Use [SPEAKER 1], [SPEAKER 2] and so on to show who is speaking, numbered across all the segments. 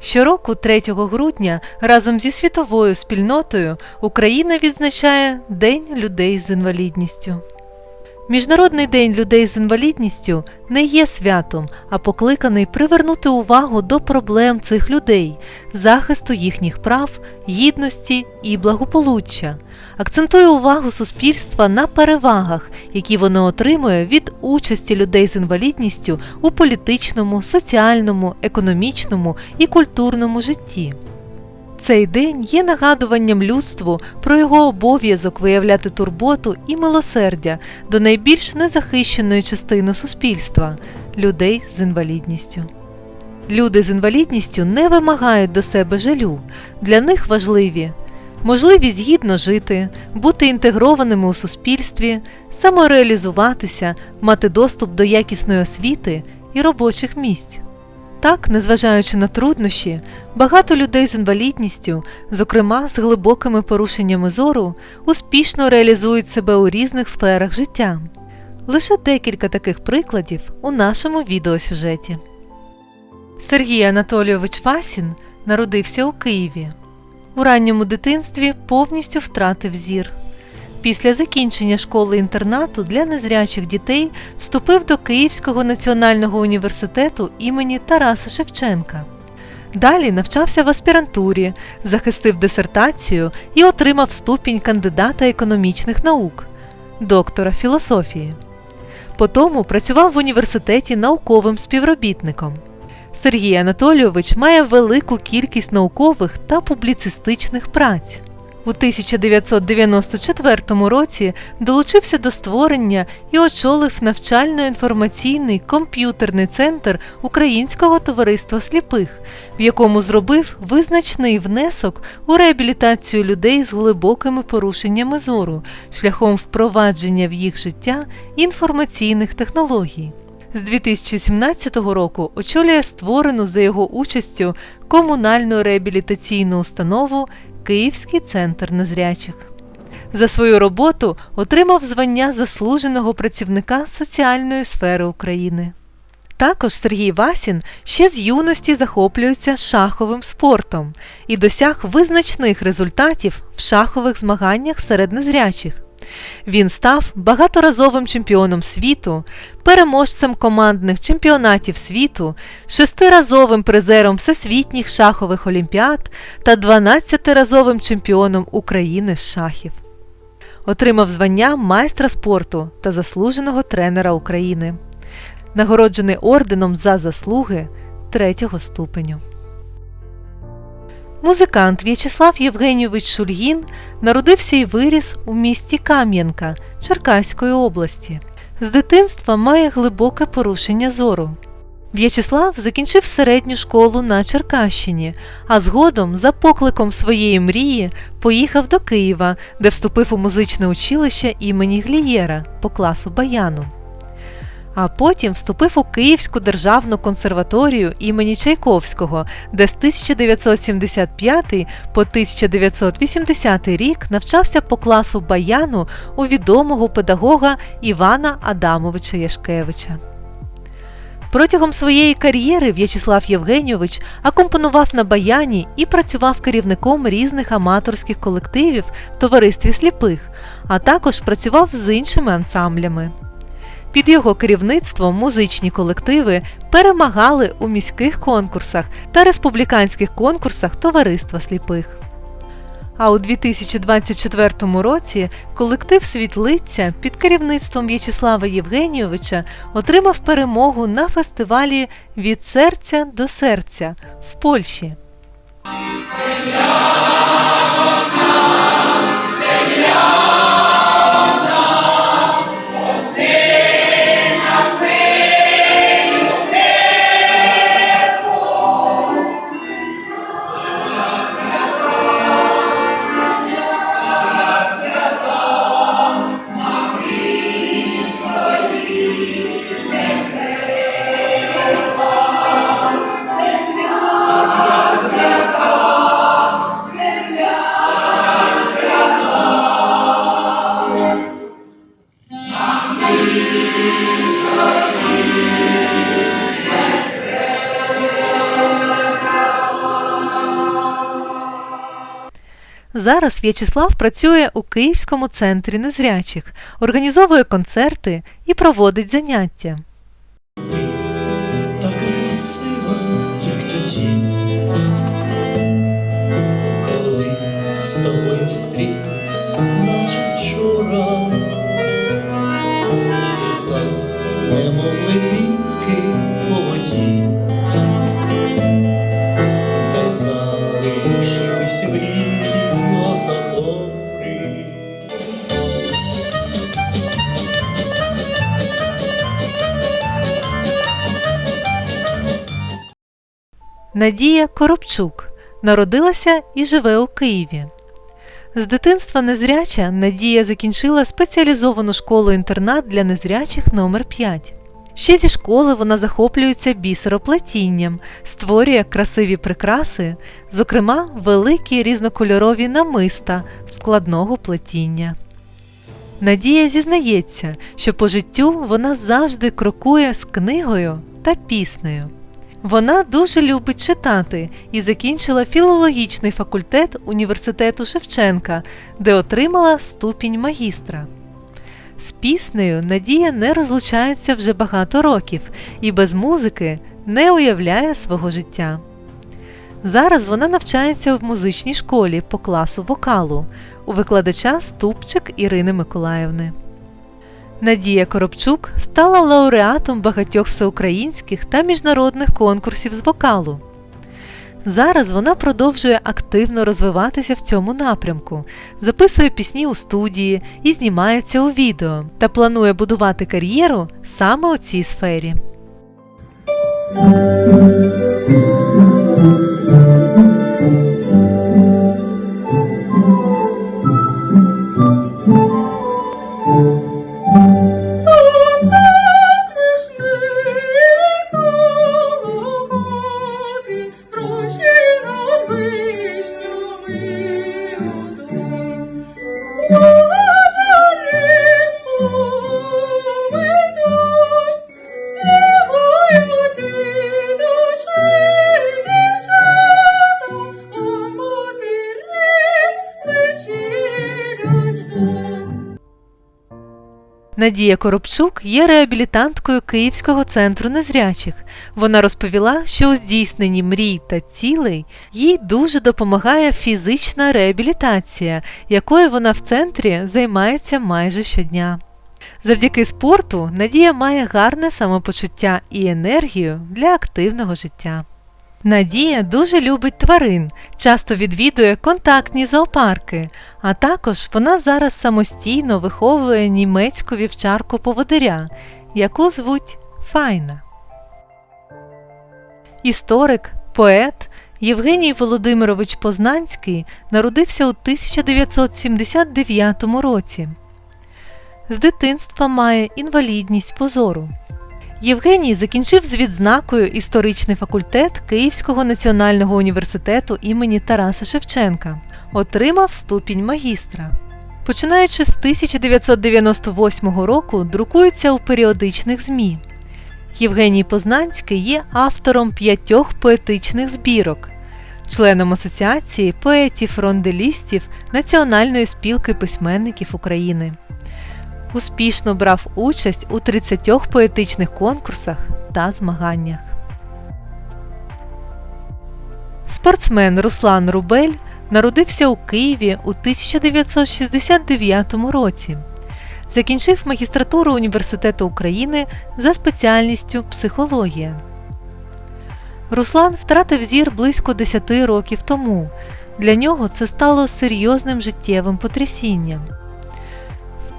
[SPEAKER 1] Щороку, 3 грудня, разом зі світовою спільнотою Україна відзначає День людей з інвалідністю. Міжнародний день людей з інвалідністю не є святом, а покликаний привернути увагу до проблем цих людей, захисту їхніх прав, гідності і благополуччя, акцентує увагу суспільства на перевагах, які воно отримує від участі людей з інвалідністю у політичному, соціальному, економічному і культурному житті. Цей день є нагадуванням людству про його обов'язок виявляти турботу і милосердя до найбільш незахищеної частини суспільства людей з інвалідністю. Люди з інвалідністю не вимагають до себе жалю, для них важливі можливість гідно жити, бути інтегрованими у суспільстві, самореалізуватися, мати доступ до якісної освіти і робочих місць. Так, незважаючи на труднощі, багато людей з інвалідністю, зокрема з глибокими порушеннями зору, успішно реалізують себе у різних сферах життя. Лише декілька таких прикладів у нашому відеосюжеті. Сергій Анатолійович Васін народився у Києві. У ранньому дитинстві повністю втратив зір. Після закінчення школи інтернату для незрячих дітей вступив до Київського національного університету імені Тараса Шевченка. Далі навчався в аспірантурі, захистив дисертацію і отримав ступінь кандидата економічних наук, доктора філософії. Потому працював в університеті науковим співробітником. Сергій Анатолійович має велику кількість наукових та публіцистичних праць. У 1994 році долучився до створення і очолив навчально-інформаційний комп'ютерний центр Українського товариства сліпих, в якому зробив визначний внесок у реабілітацію людей з глибокими порушеннями зору шляхом впровадження в їх життя інформаційних технологій. З 2017 року очолює створену за його участю комунальну реабілітаційну установу Київський центр незрячих. За свою роботу отримав звання заслуженого працівника соціальної сфери України. Також Сергій Васін ще з юності захоплюється шаховим спортом і досяг визначних результатів в шахових змаганнях серед незрячих. Він став багаторазовим чемпіоном світу, переможцем командних чемпіонатів світу, шестиразовим призером всесвітніх шахових олімпіад та 12-разовим чемпіоном України з шахів. Отримав звання майстра спорту та заслуженого тренера України. Нагороджений орденом за заслуги третього ступеню. Музикант В'ячеслав Євгенійович Шульгін народився і виріс у місті Кам'янка Черкаської області. З дитинства має глибоке порушення зору. В'ячеслав закінчив середню школу на Черкащині, а згодом, за покликом своєї мрії, поїхав до Києва, де вступив у музичне училище імені Глієра по класу баяну а потім вступив у Київську державну консерваторію імені Чайковського, де з 1975 по 1980 рік навчався по класу баяну у відомого педагога Івана Адамовича Яшкевича. Протягом своєї кар'єри В'ячеслав Євгенійович акомпонував на баяні і працював керівником різних аматорських колективів товаристві сліпих, а також працював з іншими ансамблями. Під його керівництвом музичні колективи перемагали у міських конкурсах та республіканських конкурсах Товариства сліпих. А у 2024 році колектив Світлиця під керівництвом В'ячеслава Євгенійовича отримав перемогу на фестивалі Від серця до серця в Польщі. Зараз В'ячеслав працює у Київському центрі незрячих, організовує концерти і проводить заняття. Надія Коробчук народилася і живе у Києві. З дитинства незряча Надія закінчила спеціалізовану школу-інтернат для незрячих номер 5 Ще зі школи вона захоплюється бісероплетінням, створює красиві прикраси, зокрема великі різнокольорові намиста складного плетіння. Надія зізнається, що по життю вона завжди крокує з книгою та піснею. Вона дуже любить читати і закінчила філологічний факультет університету Шевченка, де отримала ступінь магістра. З піснею Надія не розлучається вже багато років і без музики не уявляє свого життя. Зараз вона навчається в музичній школі по класу вокалу у викладача Ступчик Ірини Миколаївни. Надія Коробчук стала лауреатом багатьох всеукраїнських та міжнародних конкурсів з вокалу. Зараз вона продовжує активно розвиватися в цьому напрямку, записує пісні у студії і знімається у відео та планує будувати кар'єру саме у цій сфері. Надія Коробчук є реабілітанткою Київського центру незрячих. Вона розповіла, що у здійсненні мрій та цілей їй дуже допомагає фізична реабілітація, якою вона в центрі займається майже щодня. Завдяки спорту Надія має гарне самопочуття і енергію для активного життя. Надія дуже любить тварин, часто відвідує контактні зоопарки, а також вона зараз самостійно виховує німецьку вівчарку поводиря, яку звуть Файна. Історик, поет Євгеній Володимирович Познанський народився у 1979 році. З дитинства має інвалідність позору. Євгеній закінчив з відзнакою історичний факультет Київського національного університету імені Тараса Шевченка, отримав ступінь магістра. Починаючи з 1998 року, друкується у періодичних ЗМІ. Євгеній Познанський є автором п'ятьох поетичних збірок, членом Асоціації поетів-ронделістів Національної спілки письменників України успішно брав участь у 30 поетичних конкурсах та змаганнях. Спортсмен Руслан Рубель народився у Києві у 1969 році. Закінчив магістратуру Університету України за спеціальністю психологія. Руслан втратив зір близько 10 років тому. Для нього це стало серйозним життєвим потрясінням.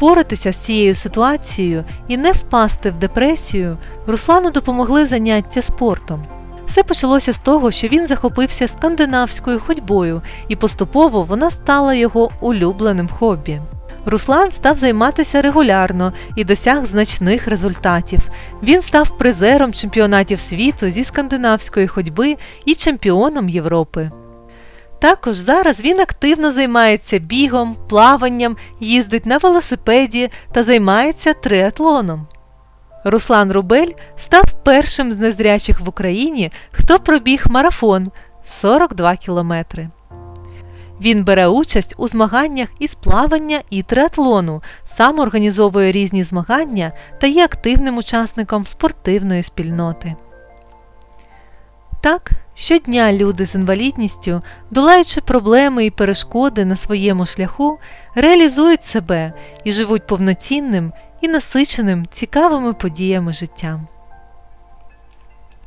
[SPEAKER 1] Впоратися з цією ситуацією і не впасти в депресію Руслану допомогли заняття спортом. Все почалося з того, що він захопився скандинавською ходьбою, і поступово вона стала його улюбленим хобі. Руслан став займатися регулярно і досяг значних результатів. Він став призером чемпіонатів світу зі скандинавської ходьби і чемпіоном Європи. Також зараз він активно займається бігом, плаванням, їздить на велосипеді та займається триатлоном. Руслан Рубель став першим з незрячих в Україні, хто пробіг марафон 42 кілометри. Він бере участь у змаганнях із плавання і триатлону, сам організовує різні змагання та є активним учасником спортивної спільноти. Так, щодня люди з інвалідністю, долаючи проблеми і перешкоди на своєму шляху, реалізують себе і живуть повноцінним і насиченим цікавими подіями життям.